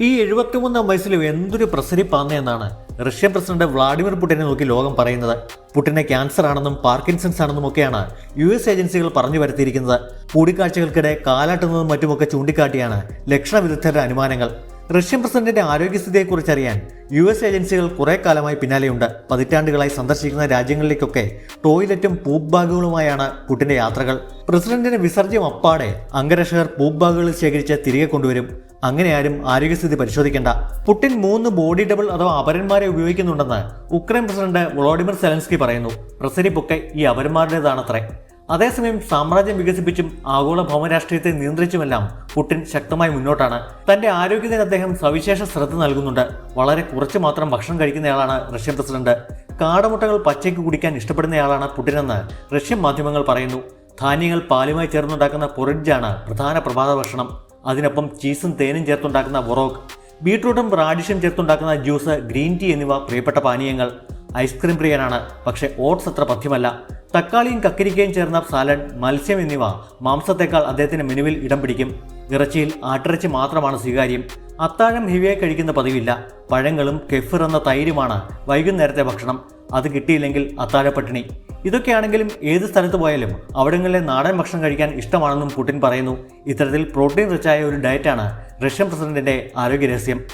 ഈ എഴുപത്തിമൂന്നാം വയസ്സിലും എന്തൊരു പ്രസരിപ്പാന്ന് എന്നാണ് റഷ്യൻ പ്രസിഡന്റ് വ്ളാഡിമിർ പുടിനെ നോക്കി ലോകം പറയുന്നത്. പുടിനെ ക്യാൻസർ ആണെന്നും പാർക്കിൻസൺസ് ആണെന്നും ഒക്കെയാണ് യു എസ് ഏജൻസികൾ പറഞ്ഞു വരുത്തിയിരിക്കുന്നത്. കൂടിക്കാഴ്ചകൾക്കിടെ കാലാട്ടുന്നതും മറ്റുമൊക്കെ ചൂണ്ടിക്കാട്ടിയാണ് ലക്ഷണവിദഗ്ധരുടെ അനുമാനങ്ങൾ. റഷ്യൻ പ്രസിഡന്റിന്റെ ആരോഗ്യസ്ഥിതിയെക്കുറിച്ച് അറിയാൻ യു എസ് ഏജൻസികൾ കുറെ കാലമായി പിന്നാലെയുണ്ട്. പതിറ്റാണ്ടുകളായി സന്ദർശിക്കുന്ന രാജ്യങ്ങളിലേക്കൊക്കെ ടോയ്ലറ്റും പൂപ്പ് ബാഗുകളുമായാണ് പുടിന്റെ യാത്രകൾ. പ്രസിഡന്റിന്റെ വിസർജ്യം അപ്പാടെ അംഗരക്ഷകർ പൂപ്പ് ബാഗുകളിൽ ശേഖരിച്ച് തിരികെ കൊണ്ടുവരും. അങ്ങനെ ആരും ആരോഗ്യസ്ഥിതി പരിശോധിക്കേണ്ട. പുട്ടിൻ മൂന്ന് ബോഡി ഡബിൾ അഥവാ അപരന്മാരെ ഉപയോഗിക്കുന്നുണ്ടെന്ന് ഉക്രൈൻ പ്രസിഡന്റ് വ്ളോഡിമിർ സെലൻസ്കി പറയുന്നു. പ്രസരിപ്പൊക്കെ ഈ അപരന്മാരുടേതാണത്രേ. അതേസമയം സാമ്രാജ്യം വികസിപ്പിച്ചും ആഗോള ഭൗമരാഷ്ട്രീയത്തെ നിയന്ത്രിച്ചുമെല്ലാം പുടിൻ ശക്തമായി മുന്നോട്ടാണ്. തന്റെ ആരോഗ്യത്തിന് അദ്ദേഹം സവിശേഷ ശ്രദ്ധ നൽകുന്നുണ്ട്. വളരെ കുറച്ച് മാത്രം ഭക്ഷണം കഴിക്കുന്നയാളാണ് റഷ്യൻ പ്രസിഡന്റ്. കാടമുട്ടകൾ പച്ചയ്ക്ക് കുടിക്കാൻ ഇഷ്ടപ്പെടുന്നയാളാണ് പുടിനെന്ന് റഷ്യൻ മാധ്യമങ്ങൾ പറയുന്നു. ധാന്യങ്ങൾ പാലുമായി ചേർന്നുണ്ടാക്കുന്ന പൊറിഡ്ജാണ് പ്രധാന പ്രഭാത ഭക്ഷണം. അതിനൊപ്പം ചീസും തേനും ചേർത്തുണ്ടാക്കുന്ന വൊറോക്ക് ബീട്രൂട്ടും റാഡിഷും ചേർത്തുണ്ടാക്കുന്ന ജ്യൂസ് ഗ്രീൻ ടീ എന്നിവ പ്രിയപ്പെട്ട പാനീയങ്ങൾ. ഐസ്ക്രീം പ്രിയനാണ് പക്ഷേ ഓട്സ് അത്ര പഥ്യമല്ല. തക്കാളിയും കക്കരിക്കയും ചേർന്ന സാലഡ് മത്സ്യം എന്നിവ മാംസത്തേക്കാൾ അദ്ദേഹത്തിന് മെനുവിൽ ഇടം പിടിക്കും. ഇറച്ചിയിൽ ആട്ടിറച്ചി മാത്രമാണ് സ്വീകാര്യം. അത്താഴം ഹെവിയായി കഴിക്കുന്ന പതിവില്ല. പഴങ്ങളും കെഫിർ എന്ന തൈരുമാണ് വൈകുന്നേരത്തെ ഭക്ഷണം. അത് കിട്ടിയില്ലെങ്കിൽ അത്താഴപ്പട്ടിണി. ഇതൊക്കെയാണെങ്കിലും ഏത് സ്ഥലത്ത് പോയാലും അവിടങ്ങളിലെ നാടൻ ഭക്ഷണം കഴിക്കാൻ ഇഷ്ടമാണെന്നും പുടിൻ പറയുന്നു. ഇത്തരത്തിൽ പ്രോട്ടീൻ റിച്ചായ ഒരു ഡയറ്റാണ് റഷ്യൻ പ്രസിഡന്റിന്റെ ആരോഗ്യ രഹസ്യം